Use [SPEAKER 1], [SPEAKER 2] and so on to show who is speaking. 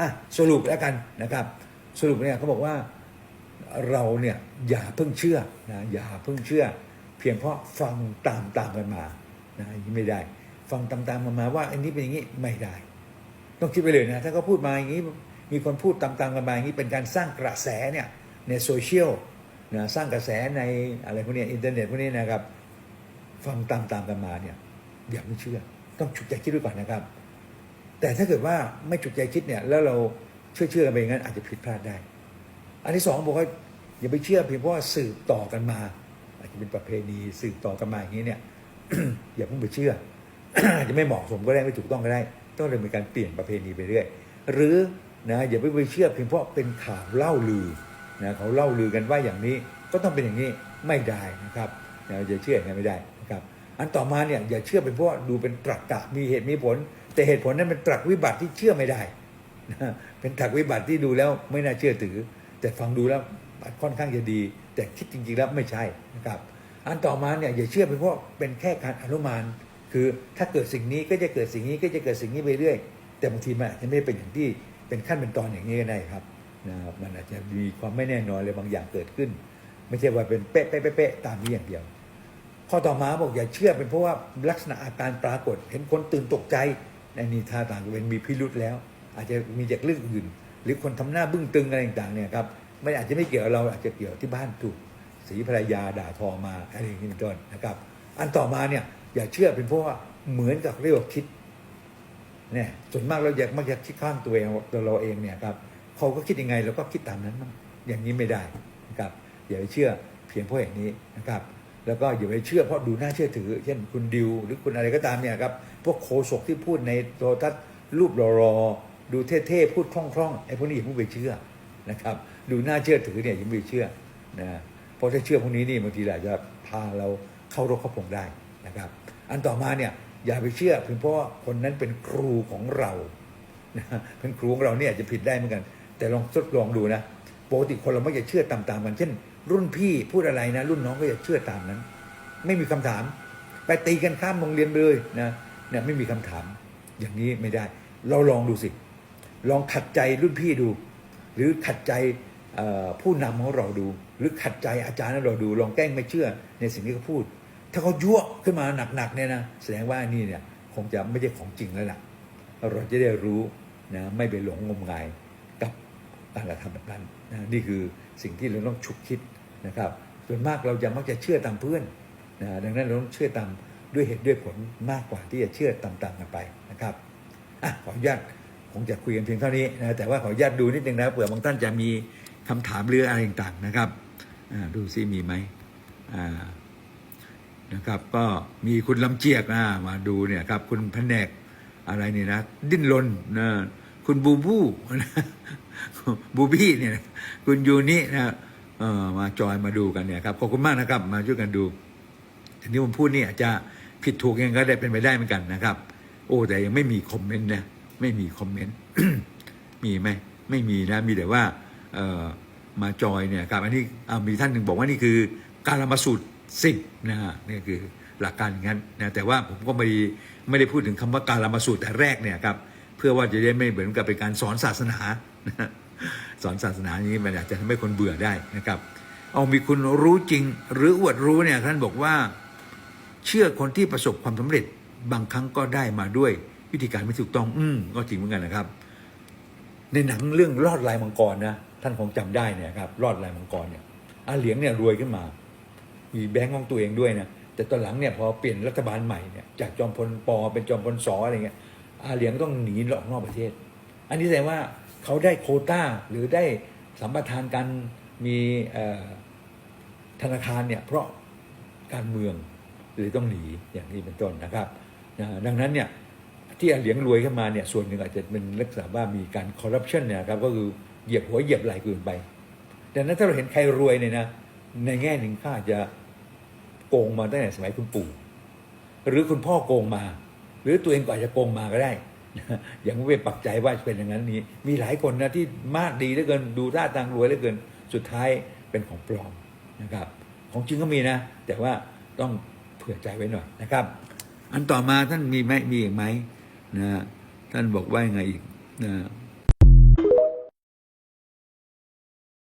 [SPEAKER 1] อะสรุปแล้วกันนะครับ สรุปเนี่ยเขาบอกว่าเราเนี่ยอย่าเพิ่งเชื่อนะอย่าเพิ่งเชื่อ เพียงเพราะฟังตามตามกันมานะไม่ได้ ฟังตามตามกันมาว่า อันนี้เป็นอย่างนี้ไม่ได้ ต้องคิดไปเลยนะถ้าเขาพูดมาอย่างนี้มีคนพูดตามๆกันมาอย่างนี้เป็นการสร้างกระแสเนี่ยในโซเชียลนะสร้างกระแสในอะไรพวกนี้อินเทอร์เน็ตพวกนี้นะครับ ฟังตามๆกันมาเนี่ยอย่าไม่เชื่อ ต้องฉุกใจคิดด้วยก่อนนะครับ แต่ถ้าเกิดว่าไม่ฉุกใจคิดเนี่ยแล้วเราเชื่อเชื่อกันไปอย่างนั้นอาจจะผิดพลาดได้ อันที่สองบอกว่าอย่าไปเชื่อเพียงเพราะว่าสืบต่อกันมา อาจจะเป็นประเพณีสืบต่อกันมาอย่างนี้เนี่ยอย่าเพิ่งไปเชื่ออาจจะไม่เหมาะสมก็ได้ไม่ถูกต้องก็ได้ ต้องเลยมีการเปลี่ยนประเพณีไปเรื่อยหรือนะอย่าไปไปเชื่อเพียงเพราะเป็นข่าวเล่าลือนะเขาเล่าลือกันว่าอย่างนี้ก็ต้องเป็นอย่างนี้ไม่ได้นะครับอย่าเชื่ออย่างนั้นไม่ได้นะครับ อันต่อมาเนี่ยอย่าเชื่อเป็นเพราะดูเป็นตรรกะมีเหตุมีผล แต่เหตุผลนั้นเป็นตรรกวิบัติที่เชื่อไม่ได้เป็นตรรกวิบัติที่ดูแล้วไม่น่าเชื่อถือ แต่ฟังดูแล้วค่อนข้างจะดี แต่คิดจริงๆแล้วไม่ใช่นะครับ อันต่อมาเนี่ยอย่าเชื่อเป็นเพราะเป็นแค่การอนุมาน คือถ้าเกิดสิ่งนี้ก็จะเกิดสิ่งนี้ก็จะเกิดสิ่งนี้ไปเรื่อย แต่บางทีมันอาจจะไม่เป็นอย่างที่เป็นขั้นเป็นตอนอย่างนี้ก็ได้ครับนะครับมันอาจจะมีความไม่แน่นอนเลยบางอย่างเกิดขึ้น ไม่ใช่ว่าเป็นเป๊ะเป๊ะเป๊ะเป๊ะตามนี้อย่างเดียว ข้อต่อมาบอกอย่าเชื่อเป็นเพราะว่าลักษณะอาการปรากฏ เห็นคนตื่นตกใจในนี่ท่าต่างเป็นมีพิรุษแล้ว อาจจะมีจากเรื่องอื่น หรือคนทำหน้าบึ้งตึงอะไรต่างๆเนี่ยครับไม่อาจจะไม่เกี่ยวกับเราอาจจะเกี่ยวที่บ้านถูกสีภรรยาด่าทอมาอะไรอย่างนี้เป็นต้นนะครับ อันต่อมาเนี่ยอย่าเชื่อเป็นเพราะว่าเหมือนกับเรียกว่าคิดเนี่ยส่วนมากเราอยากมักจะคิดข้างตัวเองตัวเราเองเนี่ยครับเขาก็คิดยังไงเราก็คิดตามนั้นมั้งอย่างนี้ไม่ได้นะครับอย่าไปเชื่อเพียงเพราะอย่างนี้นะครับ แล้วก็อย่าไปเชื่อเพราะดูน่าเชื่อถือ เช่นคุณดิวหรือคุณอะไรก็ตามเนี่ยครับพวกโคศกที่พูดในโทรทัศน์รูปรอๆดูเท่ๆพูดคล่องๆไอ้พวกนี้อย่าเพิ่งไปเชื่อนะครับ ดูน่าเชื่อถือเนี่ยอย่าเพิ่งไปเชื่อนะเพราะถ้าเชื่อพวกนี้นี่บางทีอาจจะพาเราเข้ารกเข้าพงได้นะครับ อันต่อมาเนี่ยอย่าไปเชื่อเพียงเพราะคนนั้นเป็นครูของเรานะเป็นครูของเราเนี่ยจะผิดได้เหมือนกัน แต่ลองทดลองดูนะปกติคนเราไม่จะเชื่อตามๆกันเช่น รุ่นพี่พูดอะไรนะ รุ่นน้องก็จะเชื่อตามนั้น ไม่มีคำถาม ไปตีกันข้ามโรงเรียนไปเลยนะเนี่ยไม่มีคำถาม อย่างนี้ไม่ได้ เราลองดูสิ ลองขัดใจรุ่นพี่ดู หรือขัดใจผู้นำของเราดู หรือขัดใจอาจารย์ของเราดู ลองแกล้งไม่เชื่อในสิ่งที่เขาพูด ถ้าเขายั่วขึ้นมาหนักๆเนี่ยนะแสดงว่านี่เนี่ยคงจะไม่ใช่ของจริงแล้วล่ะเราจะได้รู้นะไม่ไปหลงงมงาย กับการกระทำแบบนั้นนะนี่คือสิ่งที่เราต้องฉุกคิดนะครับส่วนมากเราจะมักจะเชื่อตามเพื่อนนะดังนั้นเราต้องเชื่อตามด้วยเหตุด้วยผลมากกว่าที่จะเชื่อตามๆกันไปนะครับอะขออนุญาตคงจะคุยกันเพียงเท่านี้นะแต่ว่าขออนุญาตดูนิดนึงนะเผื่อบางท่านจะมีคำถามเรื่ออะไรต่างๆนะครับอ่าดูซิมีไหมอ่านะครับก็มีคุณลำเจียกนะมาดูเนี่ยครับคุณแผนกอะไรนี่นะ ดิ้นรนนะคุณบูบูนะ บูบี้เนี่ยคุณยูนินะเออมาจอยมาดูกันเนี่ยครับขอบคุณมากนะครับ มาช่วยกันดูทีนี้ผมพูดเนี่ยอาจจะผิดถูกยังไงก็ได้เป็นไปได้เหมือนกันนะครับ โอ้แต่ยังไม่มีคอมเมนต์นะไม่มีคอมเมนต์มีไหมไม่มีนะมีแต่ว่าเออมาจอยเนี่ยครับ อันนี้มีท่านหนึ่งบอกว่านี่คือการละมาสูตรสิบนะฮะนี่คือหลักการอย่างนั้นนะแต่ว่าผมก็ไม่ไม่ได้พูดถึงคำว่าการละมาสูตรแต่แรกเนี่ยครับ เพื่อว่าจะได้ไม่เหมือนกับเป็นการสอนศาสนาสอนศาสนานี้มันอาจจะทำให้คนเบื่อได้นะครับ เอามีคุณรู้จริงหรืออวดรู้เนี่ยท่านบอกว่า เชื่อคนที่ประสบความสำเร็จบางครั้งก็ได้มาด้วย วิธีการไม่ถูกต้อง อืมก็จริงเหมือนกันนะครับ ในหนังเรื่องรอดลายมังกรนะท่านคงจำได้เนี่ยครับรอดลายมังกรเนี่ยอาเหลียงเนี่ยรวยขึ้นมา มีแบงก์ของตัวเองด้วยนะแต่ตอนหลังเนี่ยพอเปลี่ยนรัฐบาลใหม่เนี่ยจากจอมพลปอเป็นจอมพลสออะไรเงี้ย อาเหลียงต้องหนีออกนอกประเทศ อันนี้แสดงว่าเขาได้โควต้าหรือได้สัมปทานการมีธนาคารเนี่ยเพราะการเมืองเลยต้องหนีอย่างนี้เป็นต้นนะครับนะดังนั้นเนี่ยที่อาเหลียงรวยขึ้นมาเนี่ยส่วนหนึ่งอาจจะเป็นลักษณะว่ามีการคอร์รัปชันเนี่ยครับก็คือเหยียบหัวเหยียบไหล่เกินไปดังนั้นถ้าเราเห็นใครรวยเนี่ยนะในแง่หนึ่งข้าจะโกงมาตั้งแต่สมัยคุณปู่ หรือคุณพ่อโกงมา หรือตัวเองก็อาจจะโกงมาก็ได้อย่างไม่ไปปักใจว่าเป็นอย่างนั้นนี้ มีหลายคนนะที่มากดีเหลือเกินดูท่าทางรวยเหลือเกิน สุดท้ายเป็นของปลอมนะครับ ของจริงก็มีนะ แต่ว่าต้องเผื่อใจไว้หน่อยนะครับ อันต่อมาท่านมีไหมมีอีกไหมนะท่านบอกว่ายังไงอีกนะ